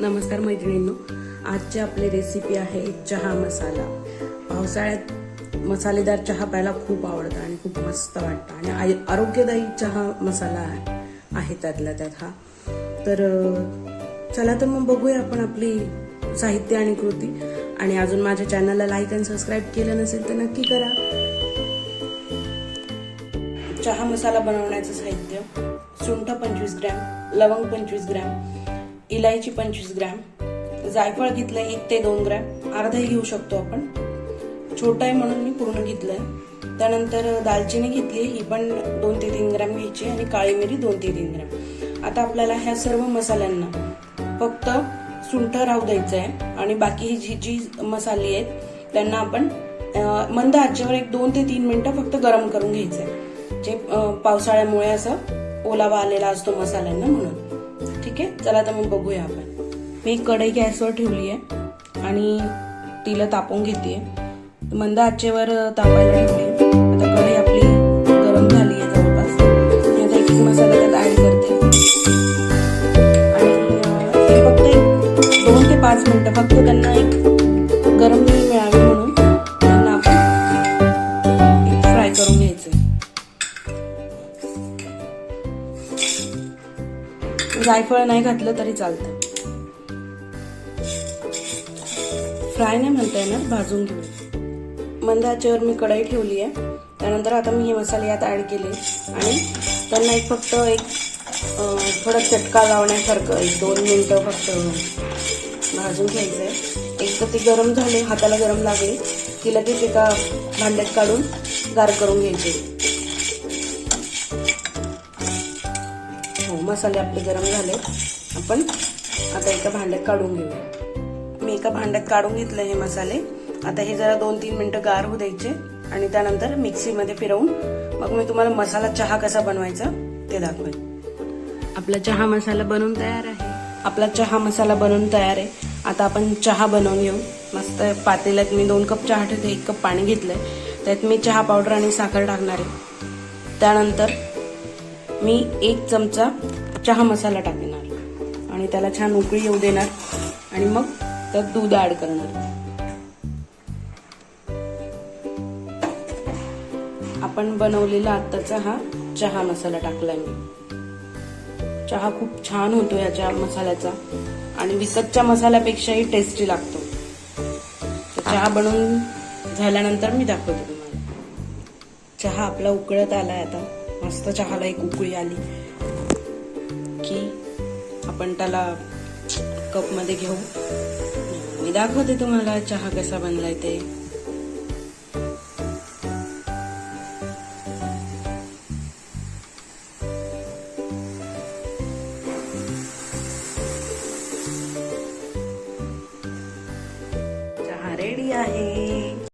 नमस्कार मैत्रिणींनो आजची आपली रेसिपी आहे चहा मसाला. पावसाळ्यात मसालेदार चहा प्यायला खूप आवडतं आणि खूप मस्त वाटतं. आणि आय- आरोग्यदायी चहा मसाला आहे- त्यातला त्यात हा. तर चला तर मग बघूया आपण आपली साहित्य आणि कृती. आणि अजून माझ्या चॅनलला लाईक आणि सबस्क्राईब केलं नसेल तर नक्की करा. चहा मसाला बनवण्याचं साहित्य सुंठ पंचवीस ग्रॅम लवंग पंचवीस ग्रॅम इलायची पंचवीस ग्रॅम जायफळ घेतलंय एक ते दोन ग्रॅम अर्धाही घेऊ शकतो आपण. छोटा आहे म्हणून मी पूर्ण घेतलंय. त्यानंतर दालचिनी घेतली ही पण दोन ते तीन ग्रॅम घ्यायची आणि काळी मिरी दोन ते तीन ग्रॅम. आता आपल्याला ह्या सर्व मसाल्यांना फक्त सुंठ राहू द्यायचं आहे आणि बाकी जी जी मसाले आहेत त्यांना आपण मंद आचेवर एक दोन ते तीन मिनिटं फक्त गरम करून घ्यायचं आहे जे पावसाळ्यामुळे असं ओलावा आलेला असतो मसाल्यांना म्हणून. ओके? चला तर मग बघूया आपण. मी एक कढई गॅसवर ठेवली आहे आणि तिला तापवून घेते मंद आचेवर तापायला ठेवली आता कढई आपली गरम झाली आहे जवळपास. मी आता एक मसाला त्यात ॲड करते. आणि फक्त एक दोन ते पाच मिनटं फक्त त्यांना एक जायफळ नाही घातलं तरी चालतं. फ्राय नाही म्हणता येणार भाजून घेऊ मंद आचेवर मी कढई ठेवली आहे. त्यानंतर आता मी हे मसाले यात ॲड केले. आणि त्यांना एक फक्त एक थोडा चटका लावण्यासारखं एक दोन मिनटं फक्त भाजून घ्यायचं आहे. एक तर ते गरम झाले हाताला गरम लागले. की लगेच एका भांड्यात काढून गार करून घ्यायचे. हो मसाले आपले गरम झाले. आपण आता एका भांड्यात काढून घेऊया. मी एका भांड्यात काढून घेतलं हे मसाले. आता हे जरा दोन तीन मिनटं गार होऊ द्यायचे आणि त्यानंतर मिक्सीमध्ये फिरवून मग मी तुम्हाला मसाला चहा कसा बनवायचा ते दाखवेन. आपला चहा मसाला बनवून तयार आहे. आपला चहा मसाला बनवून तयार आहे. आता आपण चहा बनवून घेऊ. मस्त पातेल्यात मी दोन कप चहा ठेवते एक कप पाणी घेतलंय. त्यात मी चहा पावडर आणि साखर टाकणार आहे. त्यानंतर मी एक चमचा चहा मसाला टाकणार आणि त्याला छान उकळी येऊ देणार आणि मग त्यात दूध ऍड करणार. आपण बनवलेला आत्ताचा हा चहा मसाला टाकलाय मी. चहा खूप छान होतो याच्या मसाल्याचा आणि विकतच्या मसाल्यापेक्षाही टेस्टी लागतो. चहा बनवून झाल्यानंतर मी दाखवते तुम्हाला. चहा आपला उकळत आलाय आता. मस्त चहाला एक उकळी आली की आपण त्याला कपमध्ये घेऊ. मी दाखवते तुम्हाला चहा कसा बनलाय ते. चहा रेडी आहे.